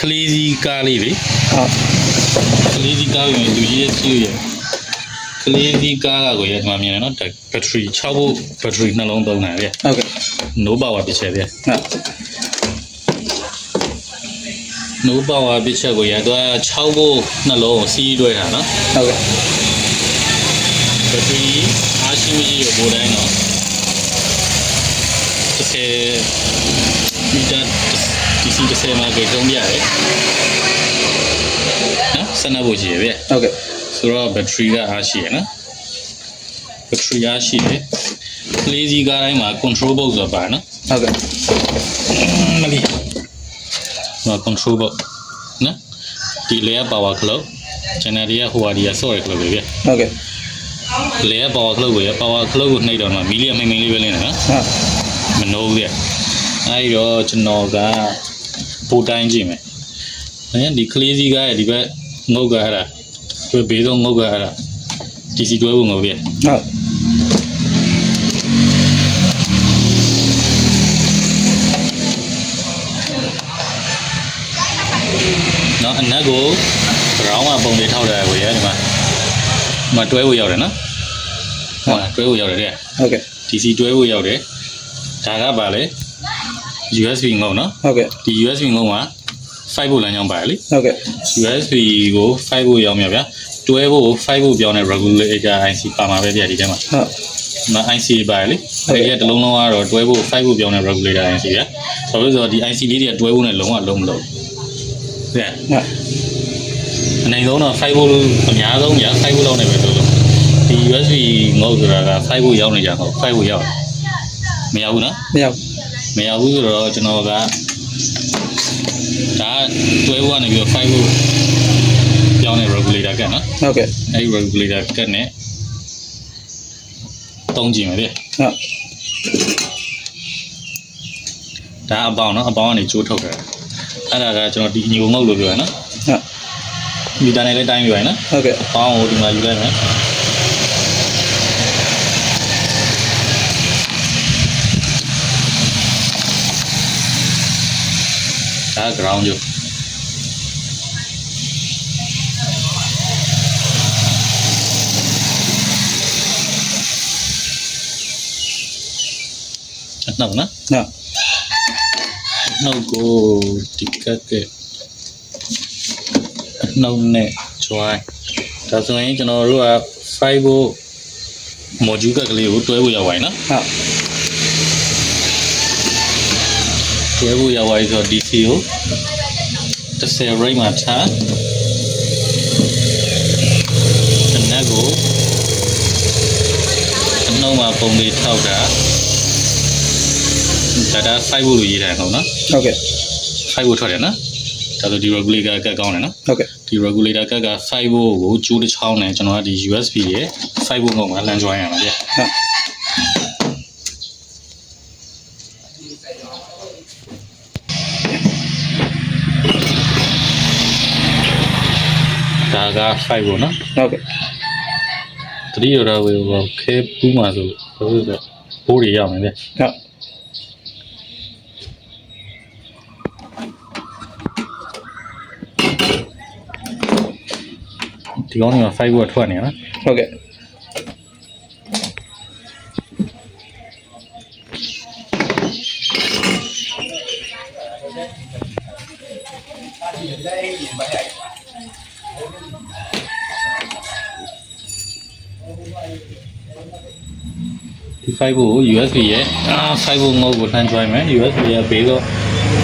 ကလေးစီကားလေးလေဟုတ်ကလေးစီကားကိုလူကြီးရဲ့စီးရဲ့ကလေးစီကားကကိုရဲ့ဒီမှာမြင်တယ်နော်ဘက်ထရီ 6volt ဘက်ထရီနှလုံးသုံးတာလေဟုတ်ကဲ့ no power ပစ်ချက်လေဟုတ် no power ပစ်ချက်ကိုရဲ့သူက6 volt နှလုံးကိုစီးတွဲတာနော်ဟုတ်ကဲ့ဘက်ထရီအားရှိမရှိရပိုတိုင်းတော့30မီတာ DC 30မှာကြိတ်သုံးပြရတယ်နော်စနပ်ဖို့ရှိရဗျဟုတ်ကဲ့ဆိုတော့ဘက်ထရီကအားရှိရနော်ဘက်ထရီအားရှိတယ်ကလေးစီကားတိုင်းမှာ control box ဆိုတာပါနော်ဟုတ်ကဲ့မလီဟို control box နော်ဒီလေက power clock generator ဟိုဟာဒီက sorry clock ပဲဗျဟုတ်ကဲ့လေက power clock ကိုရ power clock ကိုနှိပ်တော့မှမီလီယံမိမ့်မိန်လေးပဲလင်းတယ်နော်ဟုတ်မနှိုးဘူးဗျအဲဒီတော့ကျွန်တော်က ပိုတိုင်းကြည့်မယ်အဲဒီကလေးစီကားရဲ့ဒီဘက်ငုတ်ကအဲ့ဒါဒီဘေးဆုံးငုတ်ကအဲ့ဒါ DC တွဲဖို့ငုတ်ဗျဟုတ်နော်အနက်ကို brown ကပုံလေးထောက်တယ်ကိုရဒီမှာဒီမှာတွဲဖို့ရောက်တယ်နော်ဟောတွဲဖို့ရောက်တယ်တဲ့ဟုတ်ကဲ့ DC တွဲဖို့ရောက်တယ်ဒါကပါလေ USB ငုံနော်ဟုတ်ကဲ့ဒီ USB ငုံက5ဖို့လမ်းကြောင်းပါလေဟုတ်ကဲ့ USB ကို5ဖို့ရောက်မြဗျာတွဲဖို့5ဖို့ပြောင်းတဲ့ regulator IC ပါမှာပဲတရားဒီထဲမှာဟုတ်မ IC ပါလေအဲ့ဒီကတစ်လုံးလုံးကတော့တွဲဖို့5ဖို့ပြောင်းတဲ့ regulator IC ဗျာဆိုလို့ဆိုတော့ဒီ IC လေးတွေကတွဲဖို့နဲ့လုံးဝလုံးမလုံးဘူးတဲ့ဟုတ်အနေဆုံးတော့ 5volt အများဆုံးညာ5 volt လောက်နေပဲလို့လို့ဒီ USB ငုတ်ဆိုတာက5 volt ရောက်နေကြဟုတ်5 volt ရောက်တယ်မရောက်ဘူးနော်မရောက် မရောက်ဘူးဆိုတော့ကျွန်တော်ကဒါတွဲဖို့ကနေပြီးတော့5 volt ပြောင်းတဲ့ regulator ကတ်နော်ဟုတ်ကဲ့အဲ့ဒီ regulator ကတ်နဲ့တုံးကြည့်မယ်ဗျဟုတ်ဒါအပေါင်းနော်အပေါင်းကနေကျိုးထုတ်တယ်အဲ့ဒါကကျွန်တော်ဒီညိုငုတ်လို့ပြောရနော်ဟုတ်မီတာနဲ့လည်းတိုင်းပြောရနော်ဟုတ်ကဲ့အပေါင်းကိုဒီမှာယူလိုက်မယ် ဒါ ground ကျိုးအနှောက်နော်ဟုတ်နှုတ်ကိုဒီကတ်ကဲနှုတ်နဲ့ join ဒါဆိုရင်ကျွန်တော်တို့က ရောက်ပါရင်နော်ဟုတ်တွဲဖို့ရောက်ပါပြီဆိုတော့ DC ကို30 rate မှာထားတနက်ကိုအနှုတ်မှာပုံလေးထောက်တာဒါဒါ5ဖို့လို့ရေးတယ်ဟုတ်နော်ဟုတ်ကဲ့5ဖို့ထွက်တယ်နော်ဒါဆိုဒီ regulator ကတ်ကောင်းတယ်နော်ဟုတ်ကဲ့ဒီ regulator ကတ်က5 volt ကိုကျိုးတစ်ချောင်းနဲ့ကျွန်တော်ကဒီ USB ရဲ့5 volt ငုံမှာလမ်း join ရမှာဗျဟုတ် က5 volt နော်ဟုတ်ကဲ့တတိယတော့ဝေဘောခဲပူးမှာဆိုလို့ဆိုတော့ဘိုးတွေရောက်နေဗျဟုတ်ဒီကောင်းတွေမှာ5 volt ထွက်နေနော်ဟုတ်ကဲ့ဒီ 5 volt ကို USB ရဲ့အာ5 volt ငုံကိုလှမ်း join မယ် USB ရဲ့ဘေးတော့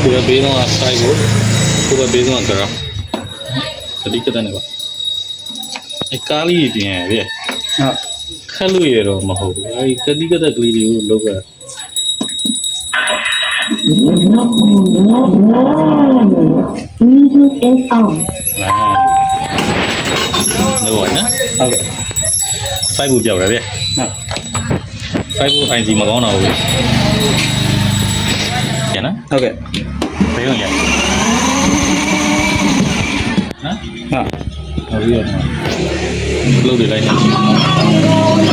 ကိုယ်ဘေးတော့5 volt ကိုယ်ဘေးတော့ ground တတိကတည်းကအဲကားလေးပြင်ရဗျဟုတ်ခက်လို့ရတော့မဟုတ်ဘူးအဲဒီကတိကတက်ကလေးတွေကိုလောက်က Music is on. လာလို့ရနော်ဟုတ်ကဲ့5ဘူးပြောက်တယ်ဗျဟုတ် 5ဘူး IC မကောင်းတော့ဘူးကျန်နော်ဟုတ်ကဲ့ဘယ်လိုရနော်ဟုတ်နောက်ပြီးတော့ကလုတ်တွေလိုက်နေကြည့်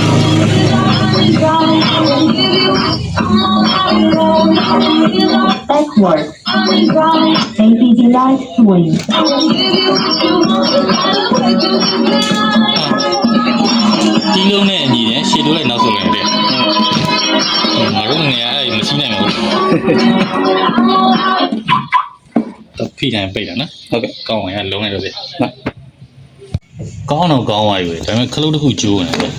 Backward. Baby delight swing. တီးလုံးနဲ့အညီနဲ့ရှေ့တိုးလိုက်နောက်ဆုတ်လိုက်တယ်ငါတို့ငယ်အဲ့မရှိနိုင်ဘူးတဖိတိုင်းပိတ်တာနော်ဟုတ်ကဲ့ကောင်းဝင်ရလုံးလိုက်တော့ပြနော်ကောင်းတော့ကောင်းသွားပြီပဲဒါပေမဲ့ခလုတ်တစ်ခုကျိုးနေတယ်ဟုတ်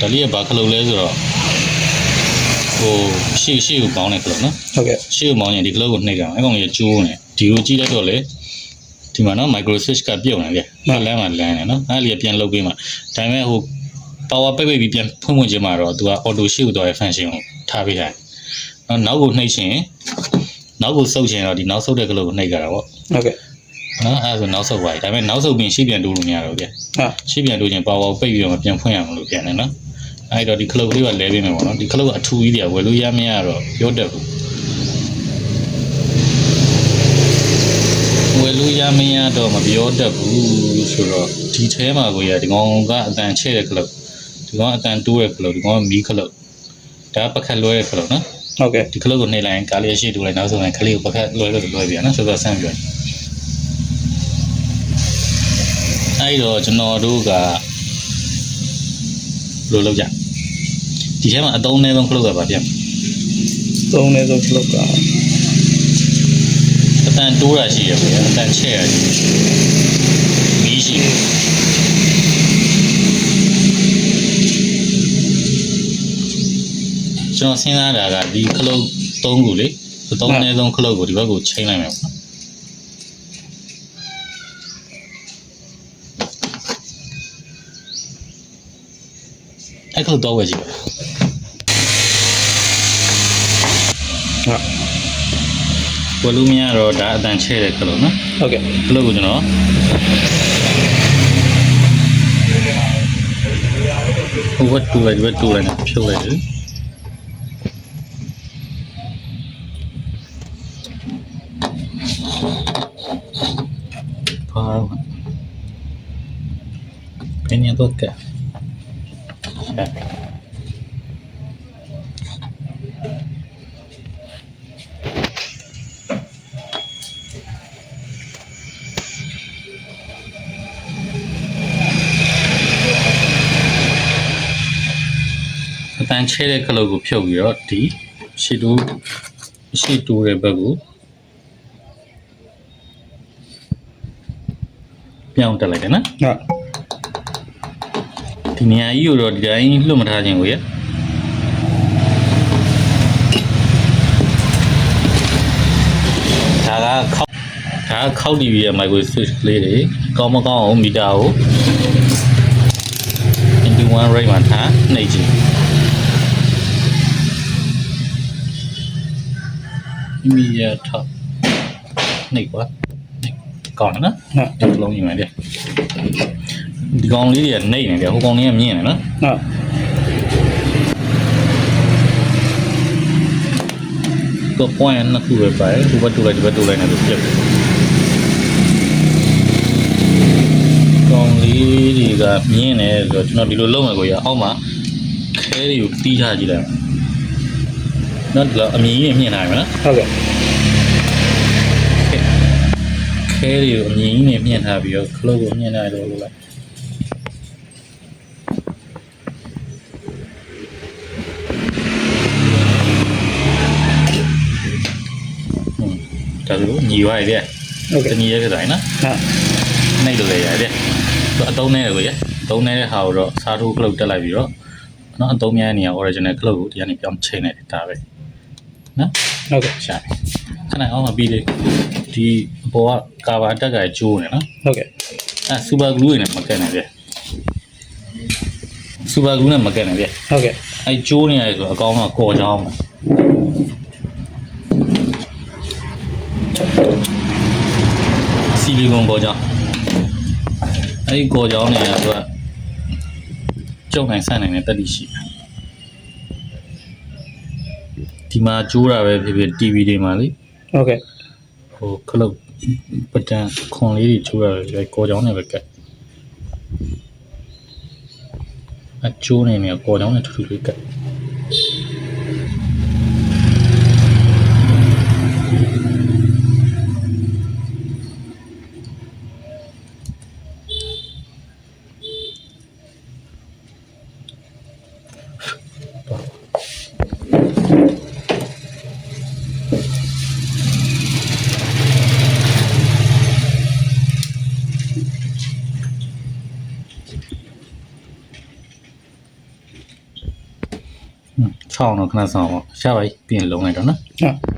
ဒါလေးကဘာခလုတ်လဲဆိုတော့ဟိုရှေ့ရှေ့ကိုကောင်းတဲ့ခလုတ်နော်ဟုတ်ကဲ့ရှေ့ကိုမောင်းရင်ဒီခလုတ်ကိုနှိပ်ကြအောင်အဲ့ကောင်ကြီးကျိုးနေဒီကိုကြည့်လိုက်တော့လေဒီမှာနော် micro switch ကပြုတ်နေတယ်လမ်းမှာလမ်းနေနော်အဲ့လေးကပြန်လုတ်ပေးမှာဒါပေမဲ့ဟို power ပိတ်ပိတ်ပြီးပြန်ဖွင့်ဖွင့်ခြင်းမှာတော့သူက auto ရှေ့ကိုတော့ function ကိုထားပေးတယ်နော်နောက်ကိုနှိပ်ရှင်နောက်ကိုဆုပ်ခြင်းတော့ဒီနောက်ဆုပ်တဲ့ခလုတ်ကိုနှိပ်ကြတာပေါ့ဟုတ်ကဲ့နော်အဲ့ဒါဆိုနောက်ဆုပ်သွားပြီဒါပေမဲ့နောက်ဆုပ်ပြီးရှေ့ပြန်တိုးလို့မရတော့ဘူးဗျဟုတ်ရှေ့ပြန်တိုးခြင်း power ပိတ်ပြီးတော့မပြန်ဖွင့်ရအောင်လို့ပြန်တယ်နော်အဲ့တော့ဒီခလုတ်လေးကလဲပေးမယ်ပေါ့နော်ဒီခလုတ်ကအထူကြီးတွေကဝယ်လို့ရမရတော့ပြောတတ်ဘူးဝယ်လို့ရမရတော့မပြောတတ်ဘူးဆိုတော့ဒီထဲမှာကိုရဒီကောင်ကအတန်ချဲ့တဲ့ခလုတ် ဒီကောင်အတန်တိုးတဲ့ခလုတ်ဒီကောင်ကမီးခလုတ်ဒါကပကတ်လွဲတဲ့ခလုတ်နော်ဟုတ်ကဲ့ဒီခလုတ်ကိုနှိပ်လိုက်ရင်ကားလေးရှေ့တိုးလိုက်နောက်ဆုံးရင်ခလေးကိုပကတ်လွဲလို့လွဲပြန်နော်ဆိုတော့ဆန်းပြောအဲ့တော့ကျွန်တော်တို့ကဘယ်လိုလုပ်ကြဒီထဲမှာအတုံးအနည်းဆုံးခလုတ်ကပါပြန်သုံးနေဆုံးခလုတ်ကအတန်တိုးတာရှိရဗျာအတန်ချဲ့ရရှိမီးရှိတယ် ကျွန်တော်စဉ်းစားတာကဒီခလုတ်၃ခုလေအတုံးအနည်းဆုံးခလုတ်ကိုဒီဘက်ကိုချိန်လိုက်မယ်ပေါ့နော်အဲ့ခလုတ်တော့ဝယ်ကြည့်ပါဟုတ်ဝယ်လို့မရတော့ဒါအတန်ချဲ့တဲ့ခလုတ်နော်ဟုတ်ကဲ့ခလုတ်ကိုကျွန်တော်ဟိုဘက်တူလိုက်ဒီဘက်တူလိုက်နဲ့ဖြုတ်လိုက်တယ် ပါတော့ဘယ်နေတော့ကဲဆက်အတန်ချဲတဲ့ခလုတ်ကိုဖြုတ်ပြီးတော့ဒီရှီတူရှီတူတဲ့ဘက်ကို ပြောင်းတက်လိုက်တယ်နော်ဟုတ်ဒီနေရာကြီးကိုတော့ဒီတိုင်းလွတ်မထားခြင်းကိုရဒါကခောက်ဒါကခောက် TV ရဲ့ micro switch လေးတွေကောင်းမကောင်းအောင်မီတာကို into one rate မှာထားနှိပ်ကြည့်မိမိရထောက်နှိပ်ကွာနှိပ် ကောင်းတယ်နော်ဟုတ်ဒီကလုံးကြီးမှာပြဒီကောင်လေးတွေကနှိပ်နေတယ်ဟိုကောင်လေးကမြင်နေနော်ဟုတ်ก็ point နှစ်ခုပဲပါတယ်ဒီဘက်တူလိုက်ဒီဘက်တူလိုက်နေလို့ပြတ်တယ်ကောင်လေးတွေကမြင်နေဆိုတော့ကျွန်တော်ဒီလိုလုပ်မယ်ကိုရအောက်မှာခဲတွေကိုတီးထားကြည့်လိုက်နော်ဒီလောက်အမြင်ကြီးမြင်နိုင်မလားဟုတ်ကဲ့ ခဲတွေကိုအမြင်ကြီးနဲ့မြင်ထားပြီးတော့ခလုတ်ကိုမြင်နိုင်လို့လို့လိုက်ဟွန်းဒါဆိုညီရွာရည်ဟုတ်တကဲ့ညီရဲကြတိုင်းနော်ဟုတ်နှိပ်လို့လည်းရတယ်သူအတုံးနဲ့ကိုရအတုံးနဲ့ဟာကိုတော့စားထိုးကလုတ်တက်လိုက်ပြီးတော့နော်အတုံးများနေရ original ကလုတ်ကိုဒီကနေပြောင်းချိန်နေတယ်ဒါပဲနော်ဟုတ်ကဲ့ရှာပြီခဏအောင်မပြီးလေ ဒီအပေါ်ကကာဗာတက်ကကျိုးနေနော်ဟုတ်ကဲ့အဲစူပါဂလူးနဲ့မကက်နိုင်ပြစူပါဂလူးနဲ့မကက်နိုင်ပြဟုတ်ကဲ့အဲကျိုးနေရတယ်ဆိုအကောင်းကကော်ချောင်းစီလီကွန်ကော်ချောင်းအဲဒီကော်ချောင်းတွေကသူကကျုပ်နိုင်ဆန့်နိုင်တဲ့တက်တိရှိတယ်ဒီမှာကျိုးတာပဲဖြစ်ဖြစ် TV တွေမှာလေဟုတ်ကဲ့ ဟိုခလုတ်ပတန်ခွန်လေးတွေချိုးရတယ်လေကောကြောင်းနဲ့ပဲကက်အချိုးနေနေကောကြောင်းနဲ့ထူထူလေးကက် တ်ချောင်းတော့ခဏဆောင်အောင်ရှားပါပြီပြင်လုံးလိုက်တော့နော်ဟုတ်